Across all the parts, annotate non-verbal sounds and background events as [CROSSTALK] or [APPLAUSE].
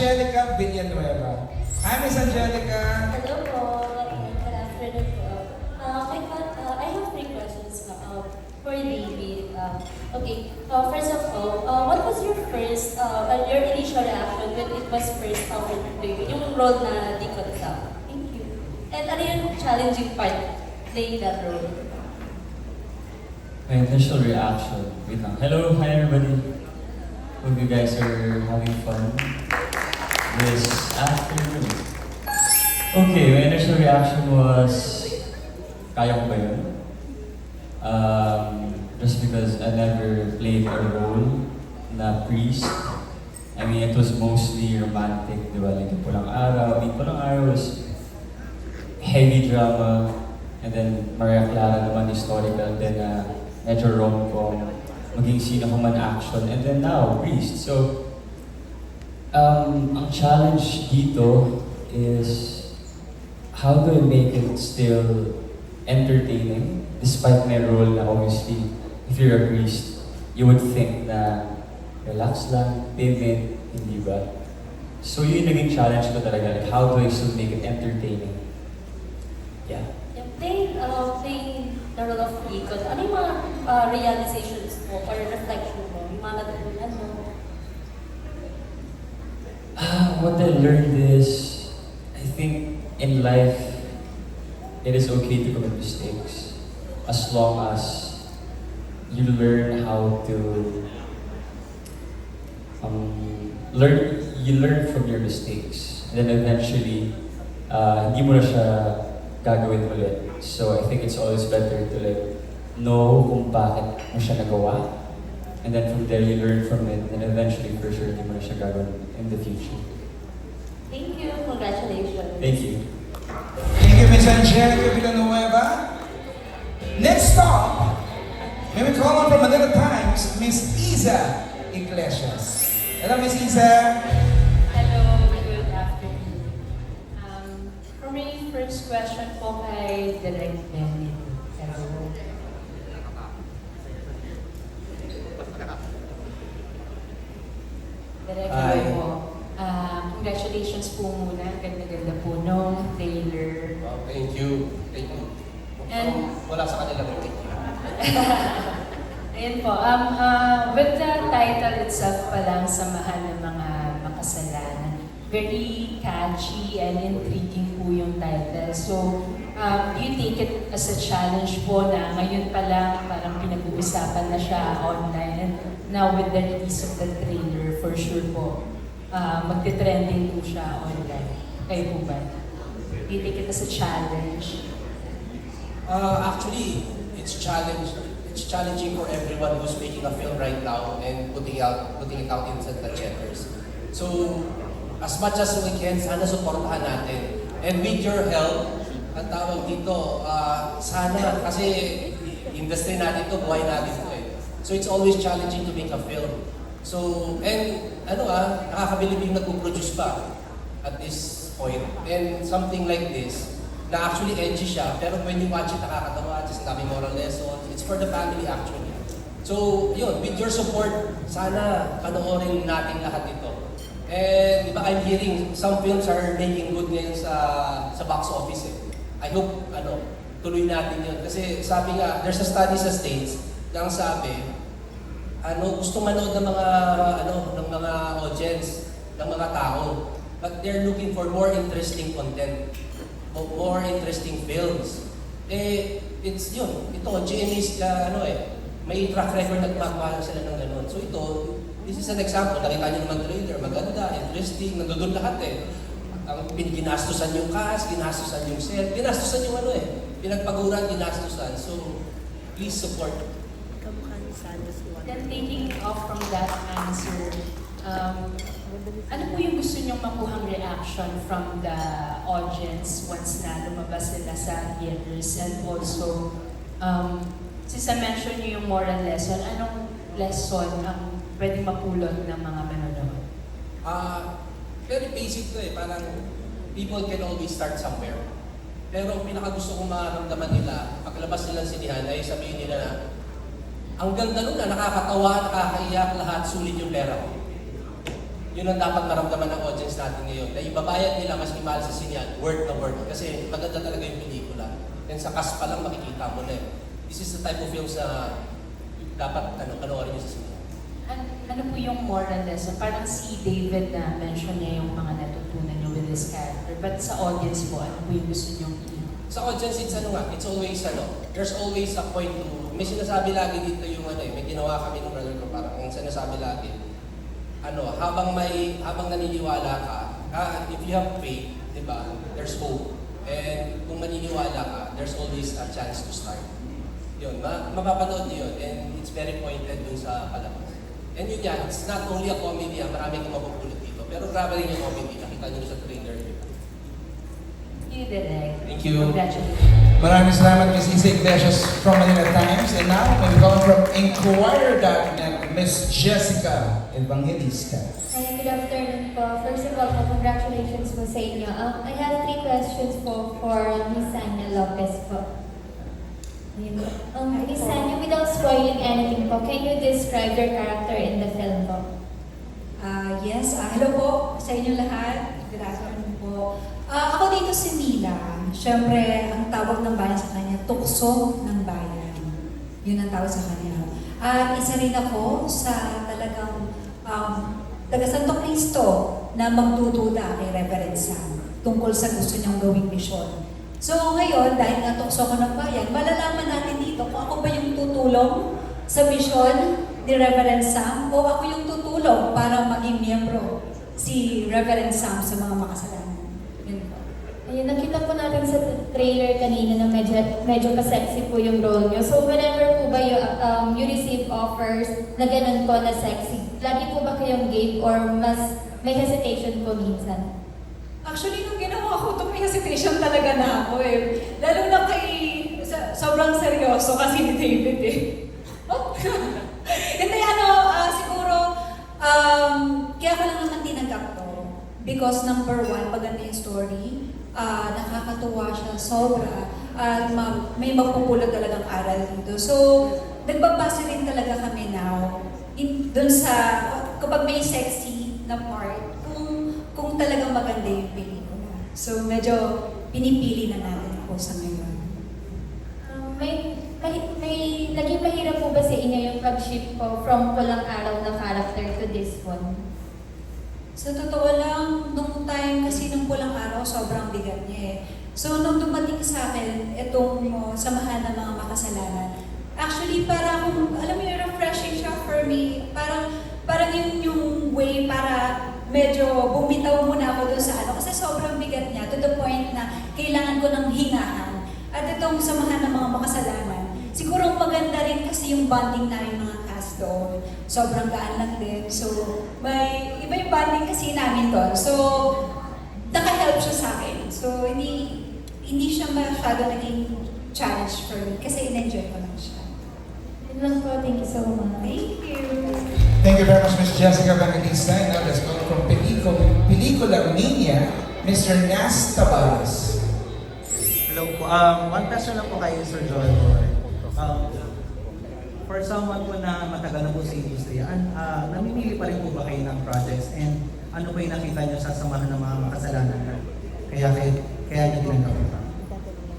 Angelica Villanueva. Hi, Miss Angelica. Hello po. Good afternoon po. Uh, my, que- uh, I have three questions uh, for David. Uh, okay, uh, first of all, uh, what was your first, uh, uh, your initial reaction when it was first offered to you? Yung role na di ko kasama. Thank you. And ano yung challenging part playing that role? My initial reaction. Wait lang. Hello, hi everybody. Hope you guys are having fun this afternoon. Okay, my initial reaction was, kaya ko ba yun? Um, just because I never played a role na priest. I mean, it was mostly romantic, di ba? Like, Pulang Araw. I mean, Pulang Araw was heavy drama. And then Maria Clara naman historical. Then uh, medyo rom-com. Maging sino ko man action. And then now, priest. So, um, ang challenge dito is how do I make it still entertaining despite my role na obviously if you're a priest, you would think na relax lang, timid, hindi ba? So yun yung naging challenge ko talaga, like how do I still make it entertaining? Yeah. Yung playing, uh, playing the role of Ikot, ano yung mga uh, realizations mo or reflection mo? Yung mga natutunan mo? Ah, [SIGHS] what I learned is, I think in life, it is okay to commit mistakes. As long as you learn how to um, learn you learn from your mistakes. And then eventually uh, hindi mo na siya gagawin ulit. So I think it's always better to like know kung bakit mo siya nagawa and then from there you learn from it and eventually for sure hindi mo na siya gagawin in the future. Thank you. Congratulations. Thank you. Thank you, Miss Angelica Villanueva. Next stop, may we call on from Manila Times, Miss Isa Iglesias. Hello, Miss Isa. Hello, good afternoon. Um, for me, first question po kay Direk And- wala sa kanila you. [LAUGHS] Ayun po, um, uh, with the title itself pa lang, Samahan ng Mga Makasalanan, very catchy and intriguing po yung title. So, um, do you take it as a challenge po na ngayon pa lang parang pinag-uusapan na siya online and now with the release of the trailer, for sure po, uh, magte-trending po siya online. Kayo po ba? Do you take it as a challenge? Uh, actually, it's challenge. It's challenging for everyone who's making a film right now and putting out putting it out in the theaters. So, as much as we can, sana suportahan natin. And with your help, ang tawag dito, uh, sana, kasi industry natin to, buhay natin to eh. So it's always challenging to make a film. So, and ano ah, nakakabilib yung nagpo-produce pa at this point. And something like this, na actually edgy siya, pero when you watch it, nakakatawa, just dami moral lessons. It's for the family actually. So, yun, with your support, sana panoorin natin lahat ito. And, di ba, I'm hearing some films are making good ngayon sa, sa box office eh. I hope, ano, tuloy natin yun. Kasi sabi nga, there's a study sa States na ang sabi, ano, gusto manood ng mga, ano, ng mga audience, ng mga tao. But they're looking for more interesting content, mo- more interesting films. Eh, it's yun. Ito, GMA's, uh, ano eh, may track record at makakuha sila ng ganun. So ito, this is an example. Nakita niyo naman trailer, maganda, interesting, nandun lahat eh. Ang piniginastusan yung cast, ginastusan yung set, ginastusan yung ano eh. Pinagpaguran, ginastusan. So, please support. Then taking off from that answer, um, ano po yung gusto niyong makuhang reaction from the audience once na lumabas sila sa theaters? And also, um, since I mentioned niyo yung moral lesson, anong lesson ang pwedeng mapulot ng mga manonood? Ah, very basic to eh. Parang people can always start somewhere. Pero pinaka gusto kong makaramdaman nila, paglabas nila sinihan, ay sabihin nila na, ang ganda nun na nakakatawa, nakakaiyak lahat, sulit yung pera ko. Yun ang dapat maramdaman ng audience natin ngayon. Na ibabayad nila mas mahal sa sinyan, word na word. Kasi maganda talaga yung pelikula. And sa cast pa lang makikita mo na eh. This is the type of films na dapat ano, panoorin nyo sa sinyan. An- ano po yung moral lesson? Parang si David na mention niya yung mga natutunan niyo with this character. But sa audience po, ano po yung gusto niyo i- Sa audience, it's ano nga, it's always ano, there's always a point to, may sinasabi lagi dito yung ano eh, may ginawa kami ng brother ko, parang ang sinasabi lagi, ano, habang may, habang naniniwala ka, ah, if you have faith, di ba, there's hope. And kung maniniwala ka, there's always a chance to start. Yun, ma mapapanood niyo yun, and it's very pointed dun sa palabas. And yun yan, it's not only a comedy, ah, marami kang mapupulot dito, pero grabe rin yung comedy, nakita niyo sa trailer. You direct. Thank you. Congratulations. Maraming salamat, Miss Isa Iglesias from Manila Times. And now, we come from Inquirer.net, Miss Jessica Evangelista. Hi, good afternoon po. First of all, congratulations po sa inyo. Um, I have three questions po for Miss Sanya Lopez po. Um, Miss Sanya, without spoiling anything po, can you describe your character in the film po? Ah, yes, ah, hello po sa inyo lahat. Good afternoon po. Ah, ako dito si Mila. Siyempre, ang tawag ng bayan sa kanya, tukso ng bayan. Yun ang tawag sa kanya. At isa rin ako sa talagang um, taga Santo Cristo na magdududa kay Reverend Sam tungkol sa gusto niyang gawing misyon. So ngayon, dahil nga tukso ko ng bayan, malalaman natin dito kung ako ba yung tutulong sa misyon ni Reverend Sam o ako yung tutulong para maging miyembro si Reverend Sam sa mga makasalanan. Yun po. Ayun, nakita po natin sa trailer kanina na medyo, medyo ka-sexy po yung role nyo. So, whenever po ba you, um, you receive offers na ganun po na sexy, lagi po ba kayong game or mas may hesitation po minsan? Actually, nung ginawa ko ito, may hesitation talaga na ako eh. Lalo na kay, sa, sobrang seryoso kasi ni David eh. Oh. [LAUGHS] Hindi, ano, ah, siguro, um, kaya ko lang naman tinanggap to. Because number one, maganda yung story, ah, nakakatuwa siya, sobra, at ma- may magpupulot talagang aral dito. So, nagbabase rin talaga kami now, in, dun sa, kapag may sexy na part, kung, kung talagang maganda yung pelikula. So, medyo pinipili na natin ako sa ngayon. Um, may, may, may, naging mahirap po ba sa inyo yung pag-shift po from Pulang Araw na character to this one? Sa totoo lang, nung time kasi nung pulang araw, sobrang bigat niya eh. So, nung dumating sa akin, itong uh, samahan ng mga makasalanan, actually, para akong, alam mo yung refreshing siya for me. Parang, parang yun yung way para medyo bumitaw muna ako doon sa ano. Kasi sobrang bigat niya, to the point na kailangan ko ng hingahan. At itong samahan ng mga makasalanan, siguro maganda rin kasi yung bonding namin mga doon. Sobrang gaan lang din. So, may iba yung bonding kasi namin doon. So, naka-help siya sa akin. So, hindi hindi siya masyado naging challenge for me kasi in-enjoy ko lang siya. Yun lang po, thank you so much. Thank you! Thank you very much, Miss Jessica. And now, let's go from Pelicula, Pelicula Mania, Mr. Nas Tabares. Hello po. Um, one question lang po kay Sir John. Um, for someone po na matagal na po sa industriya, an, ah, namimili pa rin po ba kayo ng projects? And ano po yung nakita niyo sa samahan ng mga makasalanan? Kaya, kaya, kaya niyo tinanggap ito?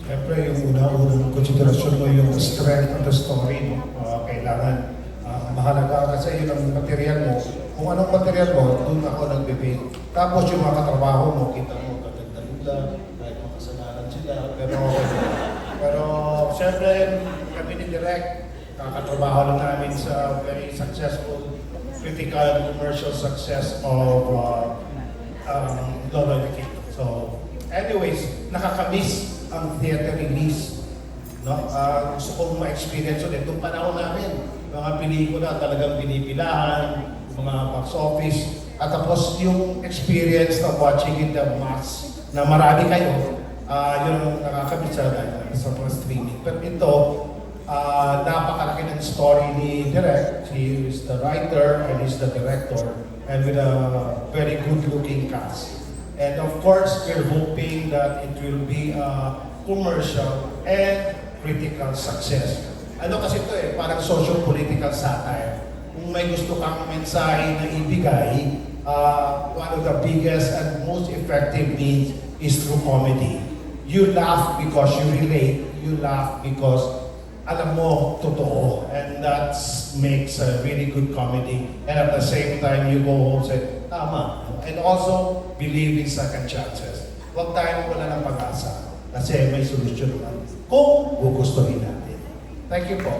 Siyempre, yung una-unang konsiderasyon mo yung strength of the story. No? Ah, kailangan, ah, mahalaga kasi yun ang material mo. Kung anong material mo, doon ako nagbe-base. Tapos yung mga katrabaho mo, kita mo, kaganda nila, kahit makasalanan sila. Pero, [LAUGHS] pero siyempre, kami ni Direk, kakatrabaho lang namin sa very successful critical and commercial success of uh, um, Lola King. So, anyways, nakakamiss ang theater release. No? Ah, gusto kong ma-experience ulit. Nung panahon namin, mga pelikula talagang binipilahan, mga box office, at tapos yung experience of watching in the mass na marami kayo, ah yun ang nakakamiss sa, sa mga streaming. Pero ito, ah napakalaki ng story ni Direk. He is the writer and he's the director and with a very good-looking cast. And of course, we're hoping that it will be a commercial and critical success. Ano kasi ito eh, parang social-political satire. Kung may gusto kang mensahe na ibigay, uh, one of the biggest and most effective means is through comedy. You laugh because you relate, you laugh because alam mo, totoo. And that makes a really good comedy. And at the same time, you go home and say, tama. And also, believe in second chances. Huwag tayong wala ng pag-asa. Kasi may solusyon naman. Kung gugustuhin natin. Thank you po.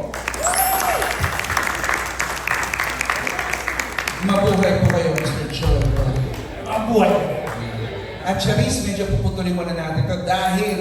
Mabuhay po kayo, Mr. Joel. Mabuhay! At Charisse, medyo puputulin muna natin ito dahil